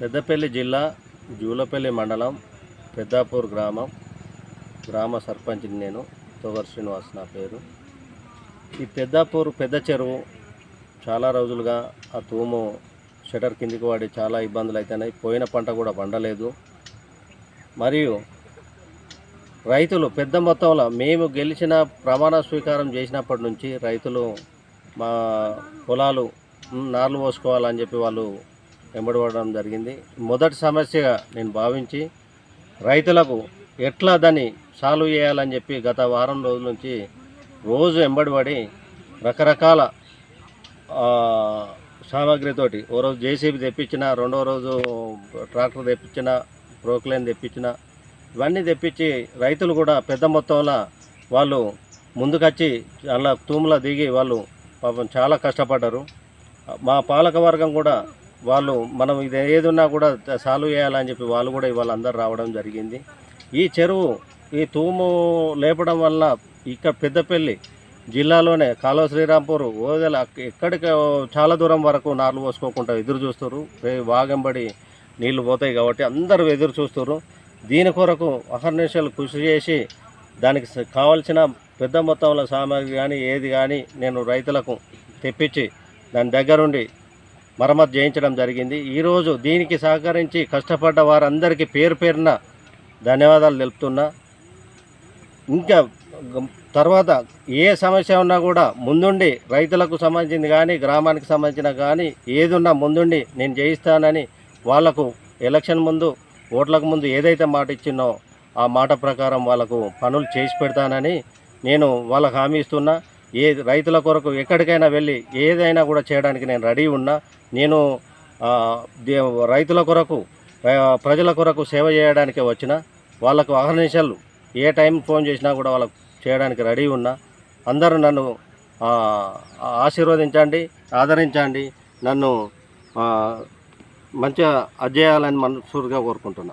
పెద్దపల్లి జిల్లా జూలపల్లి మండలం పెద్దాపూర్ గ్రామం. గ్రామ సర్పంచ్ని నేను తోగర్ శ్రీనివాస్ నా పేరు. ఈ పెద్దాపూర్ పెద్ద చెరువు చాలా రోజులుగా ఆ తూము షటర్ కిందికి పడి చాలా ఇబ్బందులు అవుతున్నాయి పోయిన పంట కూడా పండలేదు. మరియు రైతులు పెద్ద మొత్తంలో మేము గెలిచిన ప్రమాణ స్వీకారం చేసినప్పటి నుంచి రైతులు మా పొలాలు నార్లు పోసుకోవాలని చెప్పి వాళ్ళు వెంబడబడడం జరిగింది. మొదటి సమస్యగా నేను భావించి రైతులకు ఎట్లా దాన్ని సాల్వ్ చేయాలని చెప్పి గత వారం రోజుల నుంచి రోజు వెంబడిపడి రకరకాల సామాగ్రితోటి ఓ రోజు జేసీబీ తెప్పించిన రెండో రోజు ట్రాక్టర్ తెప్పించిన ప్రోక్లైన్ తెప్పించిన ఇవన్నీ తెప్పించి రైతులు కూడా పెద్ద మొత్తంలో వాళ్ళు ముందుకొచ్చి అలా తూములో దిగి వాళ్ళు పాపం చాలా కష్టపడ్డారు. మా పాలక వర్గం కూడా వాళ్ళు మనం ఇది ఏదున్నా కూడా సాల్వ్ చేయాలని చెప్పి వాళ్ళు కూడా ఇవాళ అందరు రావడం జరిగింది. ఈ చెరువు ఈ తూము లేపడం వల్ల ఇక్కడ పెద్దపల్లి జిల్లాలోనే కాలువ శ్రీరాంపూర్ ఓదెల ఎక్కడికి చాలా దూరం వరకు నార్లు పోసుకోకుండా ఎదురు చూస్తారు వాగంబడి నీళ్ళు పోతాయి కాబట్టి అందరూ ఎదురు చూస్తారు దీని కొరకు అహర్నిశలు కృషి చేసి దానికి కావలసిన కావాల్సిన పెద్ద మొత్తంలో సామాగ్రి కానీ ఏది కానీ నేను రైతులకు తెప్పించి దాని దగ్గరుండి మరమ్మతు చేయించడం జరిగింది. ఈరోజు దీనికి సహకరించి కష్టపడ్డ వారందరికీ పేరు పేరున ధన్యవాదాలు తెలుపుతున్నా. ఇంకా తర్వాత ఏ సమస్య ఉన్నా కూడా ముందుండి రైతులకు సంబంధించింది కానీ గ్రామానికి సంబంధించిన కానీ ఏదున్నా ముందుండి నేను చేయిస్తానని వాళ్ళకు ఎలక్షన్ ముందు ఓట్లకు ముందు ఏదైతే మాట ఇచ్చినో ఆ మాట ప్రకారం వాళ్ళకు పనులు చేసి పెడతానని నేను వాళ్ళకు హామీ ఇస్తున్నా. ఏ రైతుల కొరకు ఎక్కడికైనా వెళ్ళి ఏదైనా కూడా చేయడానికి నేను రెడీ ఉన్నా. నేను దే- రైతుల కొరకు ప్రజల కొరకు సేవ చేయడానికే వచ్చిన. వాళ్ళకు అహర్నిశలు ఏ టైం ఫోన్ చేసినా కూడా వాళ్ళకు చేయడానికి రెడీ ఉన్నా. అందరూ నన్ను ఆశీర్వదించండి ఆదరించండి. నన్ను మంచిగా అధ్యయాలని మనస్ఫూర్తిగా కోరుకుంటున్నా.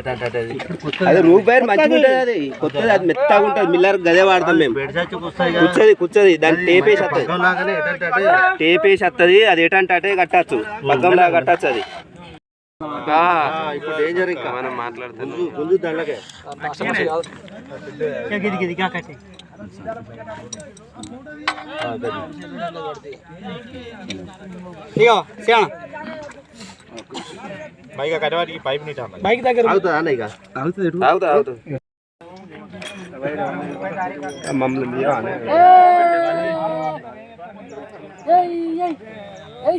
ఏంటంటే అది. మంచిగా ఉంటుంది అది. కొత్తది అది మెత్తగా ఉంటుంది. మిల్లర్ గదే వాడతాం మేము. కూర్చొని కూర్చొని దాన్ని టేప్ వేసి వస్తుంది అది. ఎటంటే కట్టచ్చు. పగ్గంలా కట్టచ్చు అది. ఇప్పుడు డేంజర్ ఇంకా. మనం మాట్లాడుతున్నాం. ముందు దండకే అవుతుందా అన్న ఇక అవుతుంది అవుతుంది మమ్మల్ని ఏ పాపం. ఎట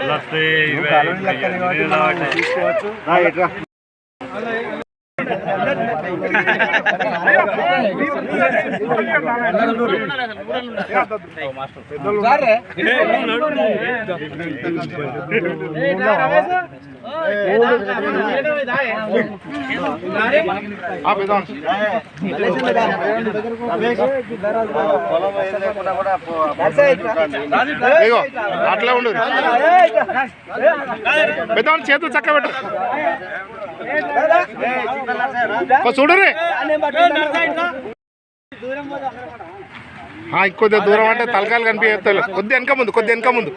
నమస్తే అట్లా ఉండు పెద్దవాళ్ళు చేతులు చక్క పెట్టు చూడరే ఇంకొద్ది దూరం అంటే తలకాయలు కనిపించలేదు కొద్ది వెనక ముందు కొద్ది వెనక ముందు.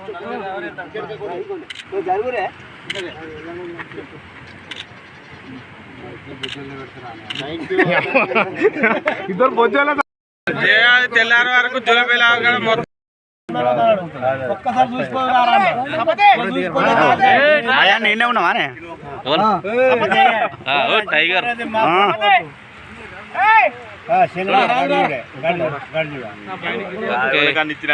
ఇద్దరు బొజ్జాల తెల్లారి వరకు జులపై మొత్తం ఒక్కసారి చూసుకోవాలి అయ్యా నేనే ఉన్నావానే టైగర్. ఇచ్చిన